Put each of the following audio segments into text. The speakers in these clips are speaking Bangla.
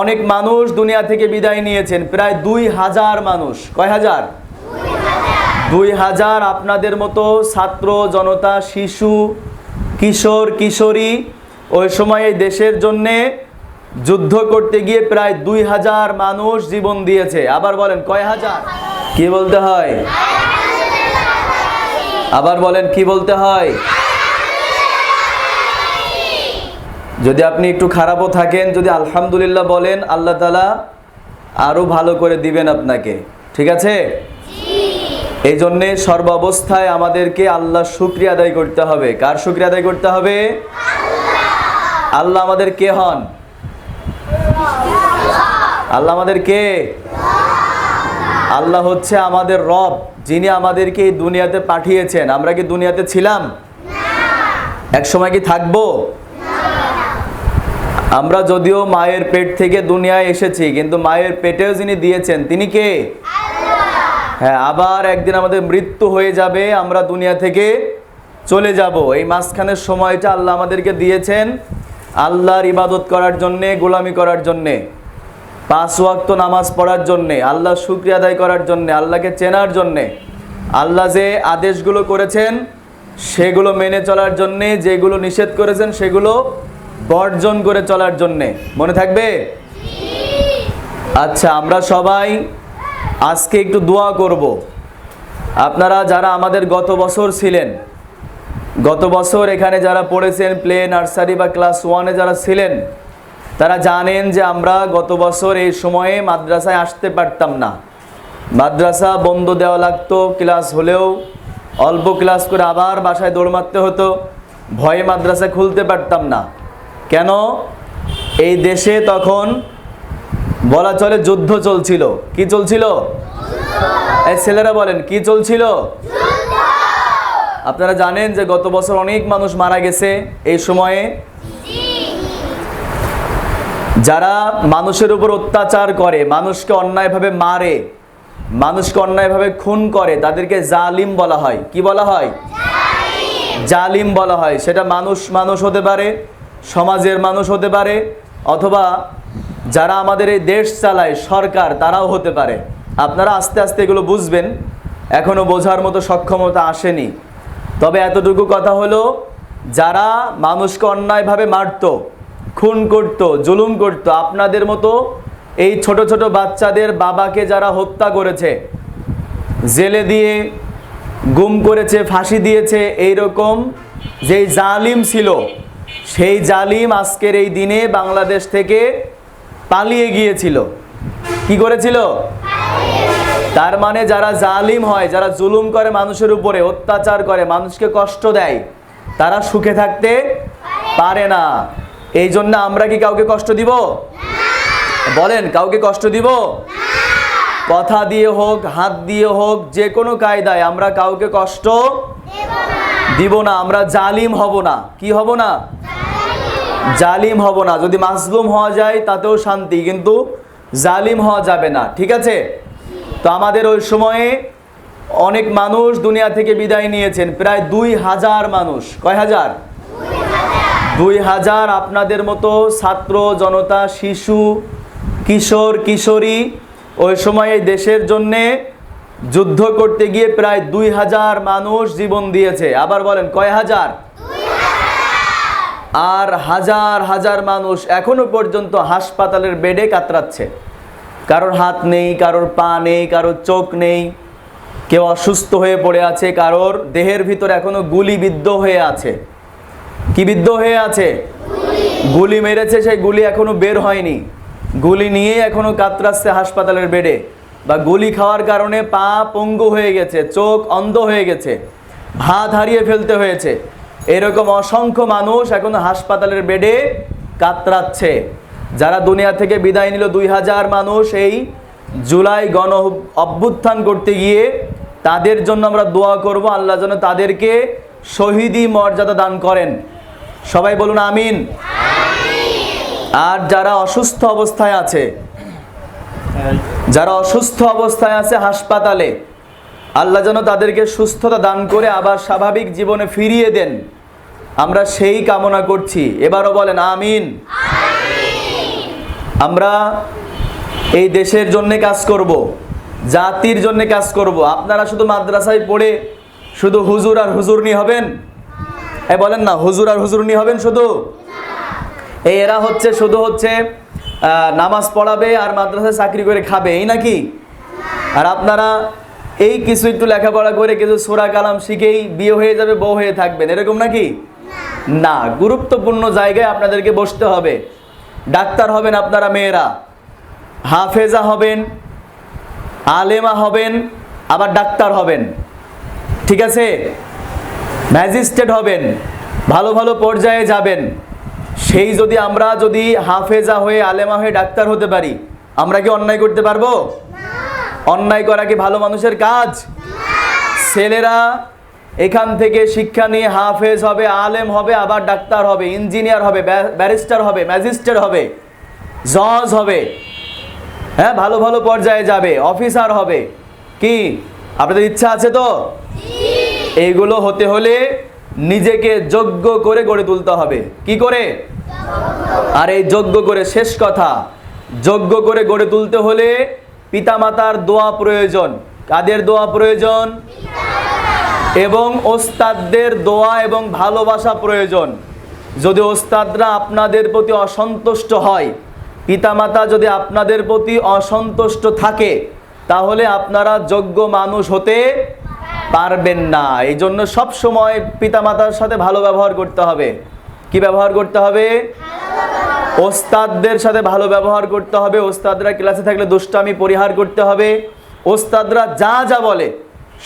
অনেক মানুষ দুনিয়া থেকে বিদায় নিয়েছেন, প্রায় দুই হাজার মানুষ। কয় হাজার? দুই হাজার আপনাদের মতো ছাত্র জনতা, শিশু, কিশোর, কিশোরী, ওই সময়ে দেশের জন্যে যুদ্ধ করতে গিয়ে প্রায় দুই হাজার মানুষ জীবন দিয়েছে। আবার বলেন, কয় হাজার? কি বলতে হয়? আবার বলেন, কি বলতে হয়? যদি আপনি একটু খারাপও থাকেন যদি আলহামদুলিল্লাহ বলেন আল্লাহ তালা আরও ভালো করে দিবেন আপনাকে। ঠিক আছে? এই জন্যে সর্বাবস্থায় আমাদেরকে আল্লাহ শুক্রিয়া আদায় করতে হবে। কার শুক্রিয়া আদায় করতে হবে? আল্লাহ। আমাদের কে হন? আল্লাহ। আমাদের কে? আল্লাহ। হচ্ছে আমাদের রব যিনি আমাদেরকে এই দুনিয়াতে পাঠিয়েছেন। আমরা কি দুনিয়াতে ছিলাম? এক সময় কি থাকব? আমরা যদিও মায়ের পেট থেকে দুনিয়ায় এসেছি কিন্তু মায়ের পেটেও যিনি দিয়েছেন তিনি কে? হ্যাঁ আবার একদিন আমাদের মৃত্যু হয়ে যাবে আমরা দুনিয়া থেকে চলে যাব। এই মাঝখানের সময়টা আল্লাহ আমাদেরকে দিয়েছেন আল্লাহর ইবাদত করার জন্যে গোলামি করার জন্যে পাঁচ ওয়াক্ত নামাজ পড়ার জন্যে আল্লাহ শুক্রিয়া আদায় করার জন্যে আল্লাহকে চেনার জন্যে আল্লাহ যে আদেশগুলো করেছেন সেগুলো মেনে চলার জন্যে যেগুলো নিষেধ করেছেন সেগুলো বর্জন করে চলার জন্যে। মনে থাকবে? আচ্ছা আমরা সবাই আজকে একটু দোয়া করব। আপনারা যারা আমাদের গত বছর ছিলেন, গত বছর এখানে যারা পড়েছেন, প্লে, নার্সারি বা ক্লাস ওয়ানে যারা ছিলেন, তারা জানেন যে আমরা গত বছর এই সময়ে মাদ্রাসায় আসতে পারতাম না। মাদ্রাসা বন্ধ দেওয়া লাগতো, ক্লাস হলেও অল্প ক্লাস করে আবার বাসায় দৌড় মারতে হতো। ভয়ে মাদ্রাসা খুলতে পারতাম না। কেন? এই দেশে তখন বলা চলে যুদ্ধ চলছিল। কি চলছিল? এই ছেলেরা বলেন, কি চলছিল? আপনারা জানেন যে গত বছর অনেক মানুষ মারা গেছে। এই সময়ে যারা মানুষের উপর অত্যাচার করে, মানুষকে অন্যায়ভাবে মারে, মানুষকে অন্যায়ভাবে খুন করে, তাদেরকে জালিম বলা হয়। কি বলা হয়? জালিম বলা হয়। সেটা মানুষ মানুষ হতে পারে সমাজের মানুষ হতে পারে, অথবা যারা আমাদের এই দেশ চালায়, সরকার, তারাও হতে পারে। আপনারা আস্তে আস্তে এগুলো বুঝবেন। এখনও বোঝার মতো সক্ষমতা আসেনি। তবে এতটুকু কথা হলো, যারা মানুষকে অন্যায়ভাবে মারতো, খুন করত, জুলুম করত, আপনাদের মতো এই ছোট ছোট বাচ্চাদের বাবাকে যারা হত্যা করেছে, জেলে দিয়ে গুম করেছে, ফাঁসি দিয়েছে এই রকম যেই জালিম ছিল সেই জালিম আজকের এই দিনে বাংলাদেশ থেকে পালিয়ে গিয়েছিল। কি করেছিল? তার মানে যারা জালিম হয়, যারা জুলুম করে মানুষের উপরে, অত্যাচার করে, মানুষকে কষ্ট দেয়, তারা সুখে থাকতে পারে না। এই জন্য আমরা কি কাউকে কষ্ট দিব? বলেন, কাউকে কষ্ট দিব? কথা দিয়ে হোক, হাত দিয়ে হোক, যে কোনো কায়দায় আমরা কাউকে কষ্ট দিব না, আমরা জালিম হব না। কি হব না? জালিম হব না। যদি মাসলুম হওয়া যায়, তাতেও শান্তি, কিন্তু জালিম হওয়া যাবে না। ঠিক আছে? তো আমাদের ওই সময়ে অনেক মানুষ দুনিয়া থেকে বিদায় নিয়েছেন, প্রায় দুই হাজার মানুষ। কয় হাজার? দুই হাজার আপনাদের মতো ছাত্র, জনতা, শিশু, কিশোর, কিশোরী, ওই সময় দেশের জন্যে যুদ্ধ করতে গিয়ে প্রায় দুই হাজার মানুষ জীবন দিয়েছে। আবার বলেন, কয় হাজার? আর হাজার হাজার মানুষ এখনও পর্যন্ত হাসপাতালের বেডে কাতরাচ্ছে। কারোর হাত নেই, কারোর পা নেই, কারোর চোখ নেই। কেউ অসুস্থ হয়ে পড়ে আছে, কারোর দেহের ভিতর এখনও গুলিবিদ্ধ হয়ে আছে। কি বিদ্ধ হয়ে আছে? গুলি মেরেছে, সেই গুলি এখনও বের হয়নি। গুলি নিয়ে এখনও কাতরাচ্ছে হাসপাতালের বেডে। বা গুলি খাওয়ার কারণে পা পঙ্গু হয়ে গেছে, চোখ অন্ধ হয়ে গেছে, ভাত হারিয়ে ফেলতে হয়েছে। এরকম অসংখ্য মানুষ এখন হাসপাতালের বেডে কাতরাচ্ছে। যারা দুনিয়া থেকে বিদায় নিল, দুই হাজার মানুষ এই জুলাই গণ অভ্যুত্থান করতে গিয়ে তাদের জন্য আমরা দোয়া করব, আল্লাহ যেন তাদেরকে শহীদি মর্যাদা দান করেন। সবাই বলুন আমিন। আর যারা অসুস্থ অবস্থায় আছে, যারা অসুস্থ অবস্থায় আছে হাসপাতালে, আল্লাহ যেন তাদেরকে সুস্থতা দান করে আবার স্বাভাবিক জীবনে ফিরিয়ে দেন। আমরা সেই কামনা করছি। এবারও বলেন আমিন। আমরা এই দেশের জন্য কাজ করব জাতির জন্য কাজ করব। আপনারা শুধু মাদ্রাসায় পড়ে শুধু হুজুর আর হুজুরনি হবেন? এ বলেন না হুজুর আর হুজুরনি হবেন শুধু? এই এরা হচ্ছে শুধু হচ্ছে নামাজ পড়াবে আর মাদ্রাসায় চাকরি করে খাবে এই নাকি? আর আপনারা এই কিছু একটু লেখাপড়া করে কিছু সোরা কালাম শিখেই বিয়ে হয়ে যাবে বউ হয়ে থাকবেন এরকম নাকি? না। গুরুত্বপূর্ণ জায়গায় আপনাদেরকে বসতে হবে। ডাক্তার হবেন আপনারা মেয়েরা হাফেজা হবেন আলেমা হবেন আবার ডাক্তার হবেন ঠিক আছে? ম্যাজিস্ট্রেট হবেন ভালো ভালো পর্যায়ে যাবেন। সেই যদি আমরা যদি হাফেজা হয়ে আলেমা হয়ে ডাক্তার হতে পারি আমরা কি অন্যায় করতে পারব? অন্যায় করা কি ভালো মানুষের কাজ? ছেলেরা এখান থেকে শিক্ষা নিয়ে হাফেজ হবে আলেম হবে আবার ডাক্তার হবে ইঞ্জিনিয়ার হবে ব্য- ব্যারিস্টার হবে ম্যাজিস্ট্রেট হবে জজ হবে। হ্যাঁ ভালো ভালো পর্যায়ে যাবে অফিসার হবে। কি? আপনাদের ইচ্ছা আছে তো? এইগুলো হতে হলে নিজেকে যোগ্য করে গড়ে তুলতে হবে। কি করে। আর এই যোগ্য করে শেষ কথা যোগ্য করে গড়ে তুলতে হলে পিতামাতার দোয়া প্রয়োজন। কাদের দোয়া প্রয়োজন? এবং ওস্তাদদের দোয়া এবং ভালোবাসা প্রয়োজন। যদি ওস্তাদরা আপনাদের প্রতি অসন্তুষ্ট হয়, পিতামাতা যদি আপনাদের প্রতি অসন্তুষ্ট থাকে, তাহলে আপনারা যোগ্য মানুষ হতে পারবেন না। এই জন্য সবসময় পিতামাতার সাথে ভালো ব্যবহার করতে হবে। কি ব্যবহার করতে হবে? ওস্তাদদের সাথে ভালো ব্যবহার করতে হবে ওস্তাদরা ক্লাসে থাকলে দুষ্টামি পরিহার করতে হবে। ওস্তাদরা যা যা বলে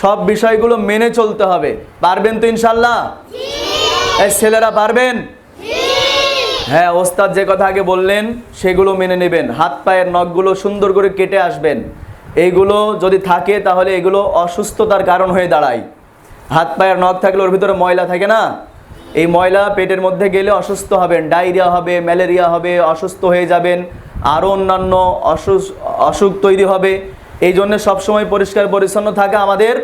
সব বিষয়গুলো মেনে চলতে হবে। পারবেন তো ইনশাল্লাহ? এই ছেলেরা পারবেন? হ্যাঁ ওস্তাদ যে কথা আগে বললেন সেগুলো মেনে নেবেন। হাত পায়ের নখগুলো সুন্দর করে কেটে আসবেন। এইগুলো যদি থাকে তাহলে এগুলো অসুস্থতার কারণ হয়ে দাঁড়ায়। হাত পায়ের নখ থাকলে ওর ভিতরে ময়লা থাকে না? এই ময়লা পেটের মধ্যে গেলে অসুস্থ হবেন, ডায়রিয়া হবে, ম্যালেরিয়া হবে, অসুস্থ হয়ে যাবেন, আরও অন্যান্য অসুখ তৈরি হবে। এই জন্য সবসময় পরিষ্কার পরিচ্ছন্ন থাকা আমাদের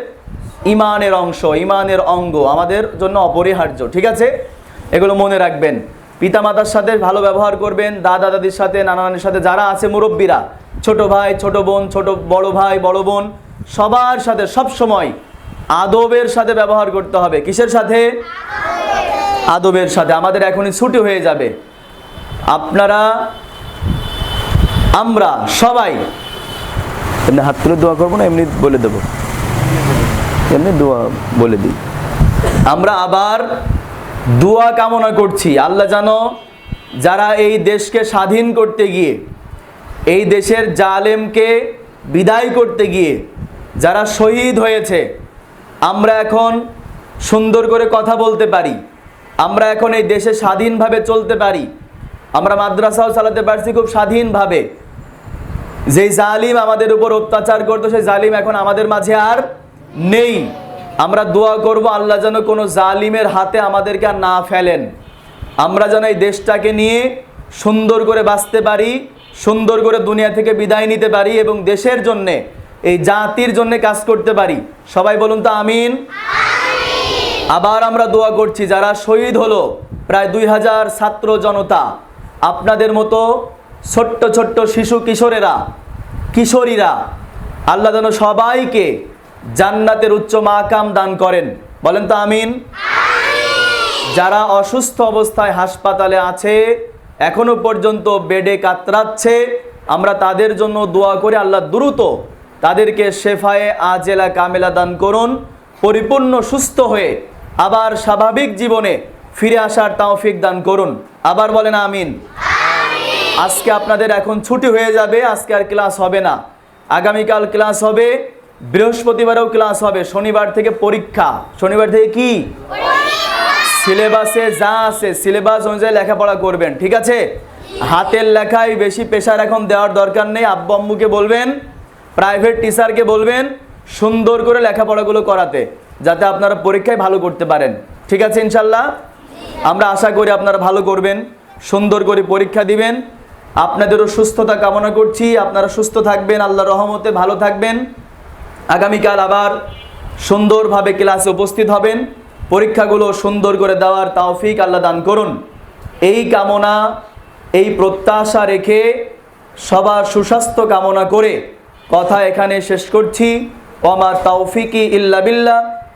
ইমানের অংশ, ইমানের অঙ্গ, আমাদের জন্য অপরিহার্য, ঠিক আছে? এগুলো মনে রাখবেন। পিতামাতার সাথে ভালো ব্যবহার করবেন, দাদা দাদির সাথে, নানা নানির সাথে, যারা আছে মুরব্বীরা, ছোট ভাই, ছোট বোন, ছোট বড় ভাই, বড় বোন, সবার সাথে সব সময় আদবের সাথে ব্যবহার করতে হবে। কিসের সাথে? আদবের সাথে। আমাদের এখনই ছুটি হয়ে যাবে। আপনারা, আমরা সবাই, এমনি হাত তুলে দোয়া করব না, এমনি বলে দেবো। এমনি দোয়া বলে দিই। আমরা আবার দোয়া কামনা করছি। আল্লাহ জানো যারা এই দেশকে স্বাধীন করতে গিয়ে, এই দেশের জালেমকে বিদায় করতে গিয়ে, যারা শহীদ হয়েছে, আমরা এখন সুন্দর করে কথা বলতে পারি। আমরা এখন এই দেশে স্বাধীনভাবে চলতে পারি। আমরা মাদ্রাসাও চালাতে পারছি খুব স্বাধীনভাবে। যেই জালিম আমাদের উপর অত্যাচার করতো, সেই জালিম এখন আমাদের মাঝে আর নেই। আমরা দোয়া করব আল্লাহ যেন কোনো জালিমের হাতে আমাদেরকে আর না ফেলেন। আমরা যেন এই দেশটাকে নিয়ে সুন্দর করে বাঁচতে পারি, সুন্দর করে দুনিয়া থেকে বিদায় নিতে পারি এবং দেশের জন্যে, এই জাতির জন্যে কাজ করতে পারি। সবাই বলুন তো আমিন। আবার আমরা দোয়া করছি যারা শহীদ হলো প্রায় দুই হাজার ছাত্র জনতা আপনাদের মতো ছোট্ট ছোট্ট শিশু কিশোরেরা কিশোরীরা আল্লাহ যেন সবাইকে জান্নাতের উচ্চ মাকাম দান করেন। বলেন তো আমিন? যারা অসুস্থ অবস্থায় হাসপাতালে আছে এখনও পর্যন্ত বেডে কাতরাচ্ছে আমরা তাদের জন্য দোয়া করে আল্লাহ দ্রুত তাদেরকে শেফায়ে আজেলা কামেলা দান করুন পরিপূর্ণ সুস্থ হয়ে আবার স্বাভাবিক জীবনে ফিরে আসার তৌফিক দান করুন। আবার বলেন আমিন। আজকে আপনাদের এখন ছুটি হয়ে যাবে আজকে আর ক্লাস হবে না। আগামীকাল ক্লাস হবে বৃহস্পতিবারেও ক্লাস হবে শনিবার থেকে পরীক্ষা। শনিবার থেকে কি? সিলেবাসে যা আছে সিলেবাস অনুযায়ী লেখাপড়া করবেন ঠিক আছে? হাতের লেখায় বেশি প্রেশার এখন দেওয়ার দরকার নেই আব্বু আম্মুকে বলবেন প্রাইভেট টিচারকে বলবেন সুন্দর করে লেখাপড়াগুলো করাতে। যাতে আপনারা পরীক্ষায় ভালো করতে পারেন। ঠিক আছে, ইনশাল্লাহ? আমরা আশা করি আপনারা ভালো করবেন, সুন্দর করে পরীক্ষা দিবেন। আপনাদেরও সুস্থতা কামনা করছি, আপনারা সুস্থ থাকবেন আল্লাহ রহমতে ভালো থাকবেন। আগামীকাল আবার সুন্দরভাবে ক্লাসে উপস্থিত হবেন। পরীক্ষাগুলো সুন্দর করে দেওয়ার তাওফিক আল্লাহ দান করুন। এই কামনা, এই প্রত্যাশা রেখে সবার সুস্বাস্থ্য কামনা করে কথা এখানে শেষ করছি। ওমা তৌফিকি ইল্লা বিল্লাহ।